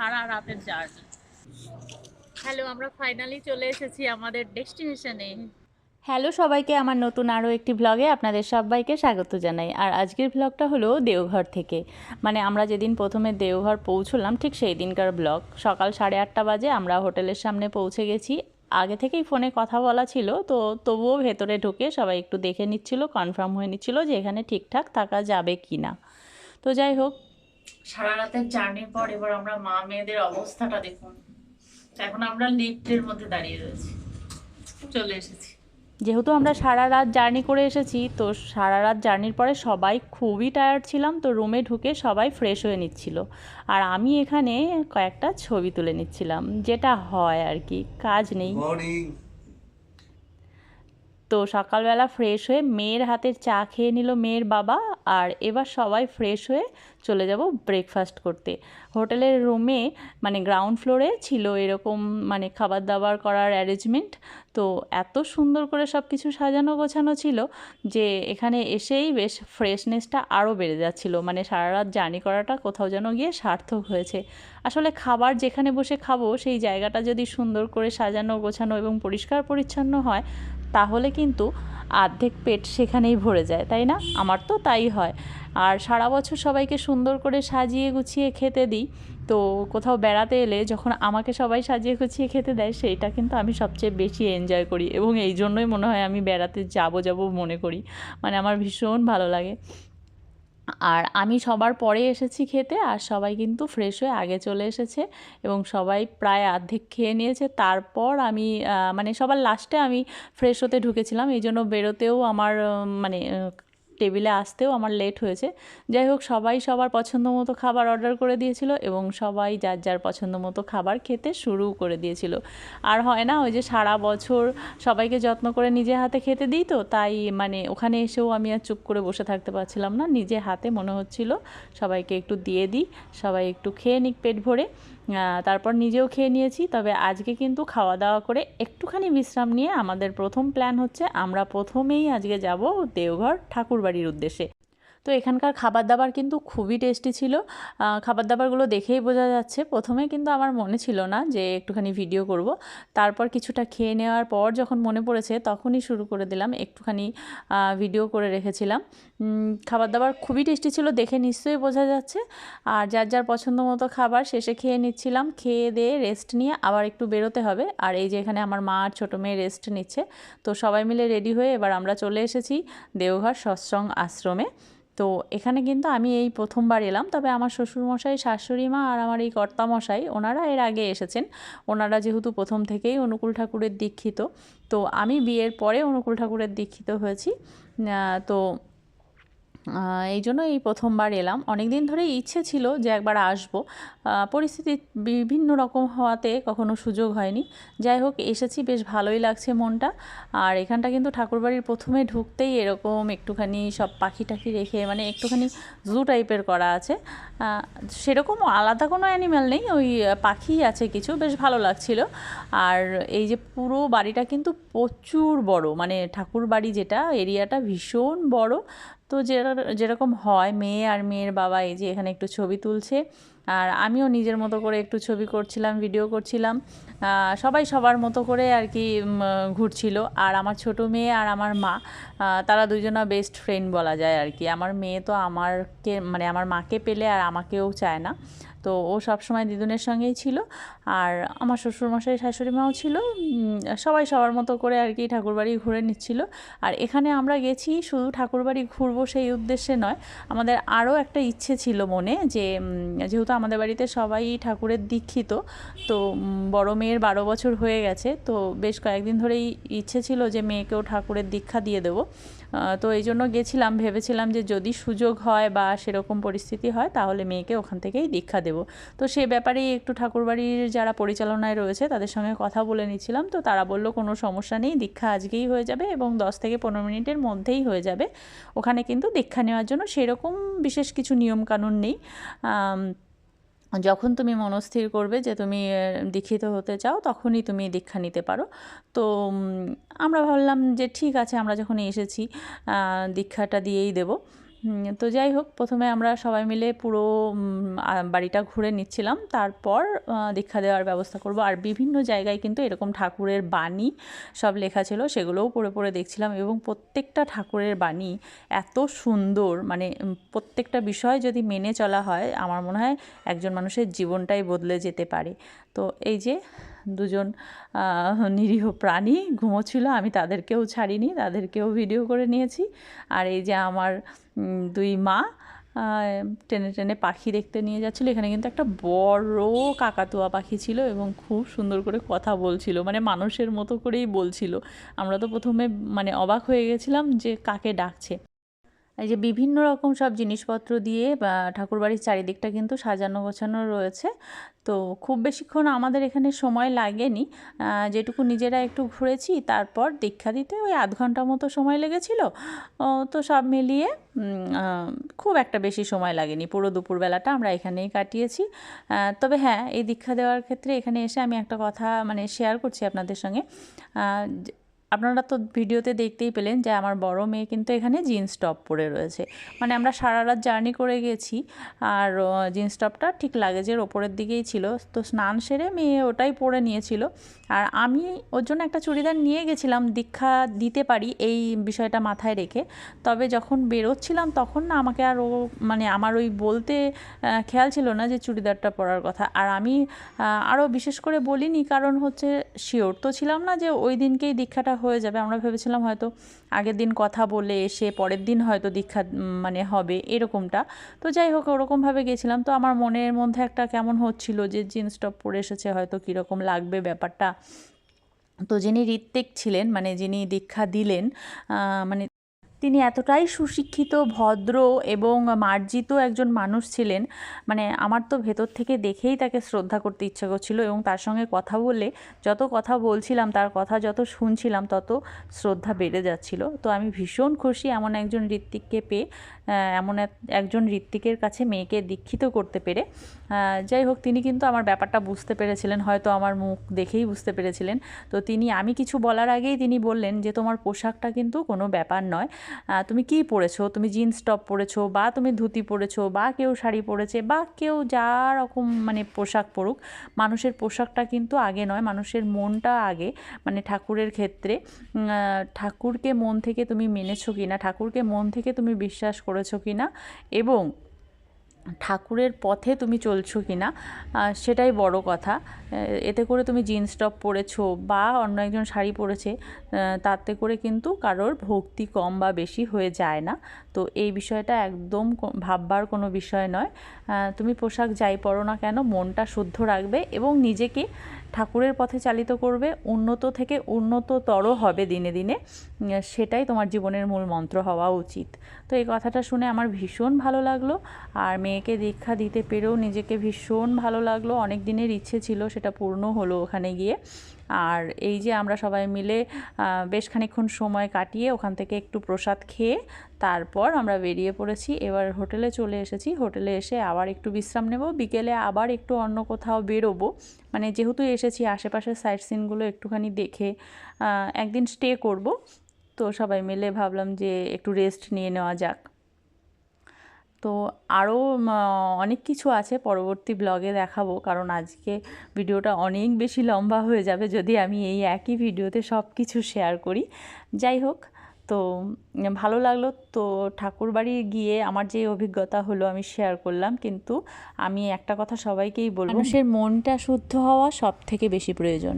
সারা রাতের journey hello আমরা finally চলে এসেছি আমাদের ডেস্টিনেশনে হ্যালো সবাইকে আমার নতুন আরও একটি ব্লগে আপনাদের সবাইকে স্বাগত জানাই। আর আজকের ব্লগটা হলো দেওঘর থেকে। মানে আমরা যেদিন প্রথমে দেওঘর পৌঁছলাম ঠিক সেই দিনকার ব্লগ সকাল সাড়ে আটটা বাজে আমরা হোটেলের সামনে পৌঁছে গেছি। আগে থেকেই ফোনে কথা বলা ছিল তো তবুও ভেতরে ঢুকে সবাই একটু দেখে নিচ্ছিল কনফার্ম হয়ে নিচ্ছিল যে এখানে ঠিকঠাক থাকা যাবে কি না তো যাই হোক সারা রাতের জার্নির পর এবার আমরা মা মেয়েদের অবস্থাটা দেখুন। এখন আমরা লিফটের মধ্যে দাঁড়িয়ে রয়েছি। চলে এসেছি। যেহেতু আমরা সারা রাত জার্নি করে এসেছি তো সারা রাত জার্নির পরে সবাই খুবই টায়ার্ড ছিলাম তো রুমে ঢুকে সবাই ফ্রেশ হয়ে নিচ্ছিল। আর আমি এখানে কয়েকটা ছবি তুলে নিচ্ছিলাম যেটা হয় আর কি কাজ নেই। তো সকালবেলা ফ্রেশ হয়ে মেয়ের হাতের চা খেয়ে নিল মেয়ের বাবা আর এবার সবাই ফ্রেশ হয়ে চলে যাব ব্রেকফাস্ট করতে। হোটেলের রুমে মানে গ্রাউন্ড ফ্লোরে ছিল এরকম মানে খাবার দাবার করার অ্যারেঞ্জমেন্ট তো এত সুন্দর করে সব কিছু সাজানো গোছানো ছিল যে এখানে এসেই বেশ ফ্রেশনেসটা আরও বেড়ে যাচ্ছিল। মানে সারা রাত জার্নি করাটা কোথাও যেন গিয়ে সার্থক হয়েছে। আসলে খাবার যেখানে বসে খাব সেই জায়গাটা যদি সুন্দর করে সাজানো, গোছানো এবং পরিষ্কার পরিচ্ছন্ন হয় তাহলে কিন্তু আর্ধেক পেট সেখানেই ভরে যায়, তাই না? আমার তো তাই হয়। আর সারা বছর সবাইকে সুন্দর করে সাজিয়ে গুছিয়ে খেতে দিই। তো কোথাও বেড়াতে এলে যখন আমাকে সবাই সাজিয়ে গুছিয়ে খেতে দেয়, সেইটা কিন্তু আমি সবচেয়ে বেশি এনজয় করি। এবং এই জন্যই মনে হয় আমি বেড়াতে যাব যাব মনে করি। মানে আমার ভীষণ ভালো লাগে। আর আমি সবার পরে এসেছি খেতে আর সবাই কিন্তু ফ্রেশ হয়ে আগে চলে এসেছে এবং সবাই প্রায় অর্ধেক খেয়ে নিয়েছে। তারপর আমি মানে সবার লাস্টে আমি ফ্রেশ হতে ঢুকেছিলাম। এই জন্য বেরোতেও আমার মানে টেবিলে আসতেও আমার লেট হয়েছে। যাই হোক, সবাই সবার পছন্দ মতো খাবার অর্ডার করে দিয়েছিল এবং সবাই যার যার পছন্দ মতো খাবার খেতে শুরু করে দিয়েছিল। আর হয় না, ওই যে সারা বছর সবাইকে যত্ন করে নিজে হাতে খেতে দিই তো, তাই মানে ওখানে এসেও আমি আর চুপ করে বসে থাকতে পারছিলাম না। নিজে হাতে মনে হচ্ছিল, সবাইকে একটু দিয়ে দিই, সবাই একটু খেয়ে নিক পেট ভরে। তারপর নিজেও খেয়ে নিয়েছি, তবে আজকে কিন্তু খাওয়া দাওয়া করে একটুখানি বিশ্রাম নিয়ে আমাদের প্রথম প্ল্যান হচ্ছে আমরা প্রথমেই আজকে যাব দেওঘর ঠাকুরবাড়ির উদ্দেশ্যে। তো এখানকার খাবার দাবার কিন্তু খুবই টেস্টি ছিল। খাবার দাবারগুলো দেখেই বোঝা যাচ্ছে। প্রথমে কিন্তু আমার মনে ছিল না যে একটুখানি ভিডিও করব। তারপর কিছুটা খেয়ে নেওয়ার পর যখন মনে পড়েছে তখনই শুরু করে দিলাম, একটুখানি ভিডিও করে রেখেছিলাম। খাবার দাবার খুবই টেস্টি ছিল, দেখে নিশ্চয়ই বোঝা যাচ্ছে। আর যার যার পছন্দ মতো খাবার শেষে খেয়ে নিচ্ছিলাম। খেয়ে দিয়ে রেস্ট নিয়ে আবার একটু বেরোতে হবে। আর এই যে এখানে আমার মা আর ছোটো মেয়ে রেস্ট নিচ্ছে। তো সবাই মিলে রেডি হয়ে এবার আমরা চলে এসেছি দেওঘর সৎসং আশ্রমে। তো এখানে কিন্তু আমি এই প্রথমবার এলাম। তবে আমার শ্বশুরমশাই শাশুড়ি মা আর আমার এই কর্তামশাই, ওনারা এর আগে এসেছেন। ওনারা যেহেতু প্রথম থেকেই অনুকূল ঠাকুরের দীক্ষিত, তো আমি বিয়ের পরে অনুকূল ঠাকুরের দীক্ষিত হয়েছি। তো এই জন্য এই প্রথমবার এলাম। অনেক দিন ধরেই ইচ্ছে ছিল যে একবার আসব। পরিস্থিতি বিভিন্ন রকম হওয়াতে কখনো সুযোগ হয়নি। যাই হোক, এসেছি, বেশ ভালোই লাগছে মনটা। আর এখানটা কিন্তু ঠাকুরবাড়ির প্রথমে ঢুকতেই এরকম একটুখানি সব পাখি টাখি রেখে মানে একটুখানি জু টাইপের করা আছে। সেরকম আলাদা কোনো অ্যানিম্যাল নেই, ওই পাখি আছে কিছু, বেশ ভালো লাগছিল। আর এই যে পুরো বাড়িটা কিন্তু প্রচুর বড় মানে ঠাকুর বাড়ি যেটা, এরিয়াটা ভীষণ বড়। তো যেরা- যেরকম হয় মেয়ে আর মেয়ের বাবা এই যে এখানে একটু ছবি তুলছে আর আমিও নিজের মতো করে একটু ছবি করছিলাম ভিডিও করছিলাম। সবাই সবার মতো করে আর কি ঘুরছিল। আর আমার ছোট মেয়ে আর আমার মা তারা দুজনা বেস্ট ফ্রেন্ড বলা যায় আর কি। আমার মেয়ে তো আমারকে মানে আমার মাকে পেলে আর আমাকেও চায় না। তো ও সবসময় দিদুনের সঙ্গেই ছিল। আর আমার শ্বশুরমশাই, শাশুড়ি মাও ছিল। সবাই সবার মতো করে আর কি ঠাকুরবাড়ি ঘুরে নিচ্ছিল। আর এখানে আমরা গেছি, শুধু ঠাকুরবাড়ি ঘুরবো সেই উদ্দেশ্যে নয়। আমাদের আরও একটা ইচ্ছে ছিল মনে যে যেহেতু আমাদের বাড়িতে সবাই ঠাকুরের দীক্ষিত। তো বড় মেয়ের বারো বছর হয়ে গেছে। তো, বেশ কয়েকদিন ধরেই ইচ্ছে ছিল যে মেয়েকেও ঠাকুরের দীক্ষা দিয়ে দেবো। তো এই জন্য গেছিলাম, ভেবেছিলাম যে যদি সুযোগ হয় বা সেরকম পরিস্থিতি হয়, তাহলে মেয়েকে ওখান থেকেই দীক্ষা দেবো। তো সে ব্যাপারেই একটু ঠাকুরবাড়ির যারা পরিচালনায় রয়েছে, তাদের সঙ্গে কথা বলে নিচ্ছিলাম। তো তারা বলল, কোনো সমস্যা নেই, দীক্ষা আজকেই হয়ে যাবে এবং দশ থেকে পনেরো মিনিটের মধ্যেই হয়ে যাবে। ওখানে কিন্তু দীক্ষা নেওয়ার জন্য সেরকম বিশেষ কিছু নিয়মকানুন নেই। যখন তুমি মনস্থির করবে যে তুমি দীক্ষিত হতে চাও, তখনই তুমি দীক্ষা নিতে পারো। তো আমরা ভাবলাম যে ঠিক আছে, আমরা যখন এসেছি দীক্ষাটা দিয়েই দেবো। তো যাই হোক, প্রথমে আমরা সবাই মিলে পুরো বাড়িটা ঘুরে নিচ্ছিলাম। তারপর দীক্ষা দেওয়ার ব্যবস্থা করব। আর বিভিন্ন জায়গায় কিন্তু এরকম ঠাকুরের বাণী সব লেখা ছিল, সেগুলোও পড়ে পড়ে দেখছিলাম এবং প্রত্যেকটা ঠাকুরের বাণী এত সুন্দর। মানে প্রত্যেকটা বিষয় যদি মেনে চলা হয়, আমার মনে হয় একজন মানুষের জীবনটাই বদলে যেতে পারে। তো এই যে দুজন নিরীহ প্রাণী ঘুমোচ্ছিল। আমি তাদেরকেও ছাড়িনি, তাদেরকেও ভিডিও করে নিয়েছি। আর এই যে আমার দুই মা টেনে টেনে পাখি দেখতে নিয়ে যাচ্ছিল। এখানে কিন্তু একটা বড় কাকাতুয়া পাখি ছিল এবং খুব সুন্দর করে কথা বলছিল মানে মানুষের মতো করেই বলছিল। আমরা তো প্রথমে মানে অবাক হয়ে গেছিলাম যে কাকে ডাকছে। এই যে বিভিন্ন রকম সব জিনিসপত্র দিয়ে, বা ঠাকুরবাড়ির চারিদিকটা কিন্তু সাজানো গোছানো রয়েছে। তো খুব বেশিক্ষণ আমাদের এখানে সময় লাগেনি। যেটুকু নিজেরা একটু ঘুরেছি, তারপর দীক্ষা দিতে ওই আধ ঘণ্টা মতো সময় লেগেছিল। তো সব মিলিয়ে খুব একটা বেশি সময় লাগেনি। পুরো দুপুরবেলাটা আমরা এখানেই কাটিয়েছি। তবে হ্যাঁ এই দীক্ষা দেওয়ার ক্ষেত্রে এখানে এসে আমি একটা কথা মানে শেয়ার করছি আপনাদের সঙ্গে। আপনারা তো ভিডিওতে দেখতেই পেলেন যে আমার বড় মেয়ে কিন্তু এখানে জিন্স টপ পরে রয়েছে। মানে আমরা সারা রাত জার্নি করে গেছি আর জিন্স টপটা ঠিক লাগেজের ওপরের দিকেই ছিল। তো স্নান সেরে মেয়ে ওটাই পরে নিয়েছিল। আর আমি ওর জন্য একটা চুড়িদার নিয়ে গেছিলাম, দীক্ষা দিতে পারি এই বিষয়টা মাথায় রেখে। তবে যখন বেরোচ্ছিলাম তখন না আমাকে আর ও মানে আমার ওই বলতে খেয়াল ছিল না যে চুড়িদারটা পরার কথা। আর আমি আরও বিশেষ করে বলিনি, কারণ হচ্ছে শিওর তো ছিলাম না যে ওই দিনকেই দীক্ষাটা হয়ে যাবে। আমরা ভেবেছিলাম হয়তো আগের দিন কথা বলে এসে পরের দিন হয়তো দীক্ষা মানে হবে এরকমটা। তো যাই হোক, ওরকমভাবে গেছিলাম। তো আমার মনের মধ্যে একটা কেমন হচ্ছিল যে জিন্স টপ পরে এসেছে, হয়তো কীরকম লাগবে ব্যাপারটা। তো যিনি ঋত্বিক ছিলেন মানে যিনি দীক্ষা দিলেন মানে তিনি এতটাই সুশিক্ষিত, ভদ্র এবং মার্জিত একজন মানুষ ছিলেন। মানে আমার তো ভেতর থেকে দেখেই তাকে শ্রদ্ধা করতে ইচ্ছা করছিল এবং তার সঙ্গে কথা বলে যত কথা বলছিলাম, তার কথা যত শুনছিলাম, তত শ্রদ্ধা বেড়ে যাচ্ছিল। তো আমি ভীষণ খুশি এমন একজন ঋত্বিককে পেয়ে এমন এক- একজন ঋত্বিকের কাছে মেয়েকে দীক্ষিত করতে পেরে। যাই হোক, তিনি কিন্তু আমার ব্যাপারটা বুঝতে পেরেছিলেন, হয়তো আমার মুখ দেখেই বুঝতে পেরেছিলেন। তো তিনি, আমি কিছু বলার আগেই তিনি বললেন যে, তোমার পোশাকটা কিন্তু কোনো ব্যাপার নয়। তুমি কি পরেছো তুমি জিন্স টপ পরেছো বা তুমি ধুতি পরেছো বা কেউ শাড়ি পরেছে বা কেউ যা রকম মানে পোশাক পরুক, মানুষের পোশাকটা কিন্তু আগে নয়, মানুষের মনটা আগে। মানে ঠাকুরের ক্ষেত্রে ঠাকুরকে মন থেকে তুমি মেনেছো কি না ঠাকুরকে মন থেকে তুমি বিশ্বাস করেছ কি না এবং ঠাকুরের পথে তুমি চলছো কি না সেটাই বড় কথা। এতে করে তুমি জিন্স টপ পরেছো বা অন্য একজন শাড়ি পরেছে তাতে করে কিন্তু কারোর ভক্তি কম বা বেশি হয়ে যায় না। তো এই বিষয়টা একদম ভাববার কোনো বিষয় নয়। তুমি পোশাক যাই পরো না কেন, মনটা শুদ্ধ রাখবে এবং নিজেকে ঠাকুরের পথে চালিত করবে, উন্নত থেকে উন্নততর হবে দিনে দিনে। সেটাই তোমার জীবনের মূল মন্ত্র হওয়া উচিত। তো এই কথাটা শুনে আমার ভীষণ ভালো লাগল। আর মেয়েকে দীক্ষা দিতে পেরেও নিজেকে ভীষণ ভালো লাগল। অনেক দিনের ইচ্ছে ছিল, সেটা পূর্ণ হলো ওখানে গিয়ে। আর এই যে আমরা সবাই মিলে বেশ খানিকক্ষণ সময় কাটিয়ে ওখান থেকে একটু প্রসাদ খেয়ে তারপর আমরা বেরিয়ে পড়েছি। এবার হোটেলে চলে এসেছি। হোটেলে এসে আবার একটু বিশ্রাম নেব। বিকেলে আবার একটু অন্য কোথাও বেরোবো। মানে যেহেতু এসেছি, আশেপাশের সাইট সিনগুলো একটুখানি দেখে একদিন স্টে করব। তো সবাই মিলে ভাবলাম যে একটু রেস্ট নিয়ে নেওয়া যাক। তো আরও অনেক কিছু আছে পরবর্তী ব্লগে দেখাবো। কারণ আজকে ভিডিওটা অনেক বেশি লম্বা হয়ে যাবে যদি আমি এই একই ভিডিওতে সব কিছু শেয়ার করি। যাই হোক, তো ভালো লাগল। তো ঠাকুরবাড়ি গিয়ে আমার যে অভিজ্ঞতা হলো আমি শেয়ার করলাম। কিন্তু আমি একটা কথা সবাইকেই বলব, মানুষের মনটা শুদ্ধ হওয়া সব থেকে বেশি প্রয়োজন।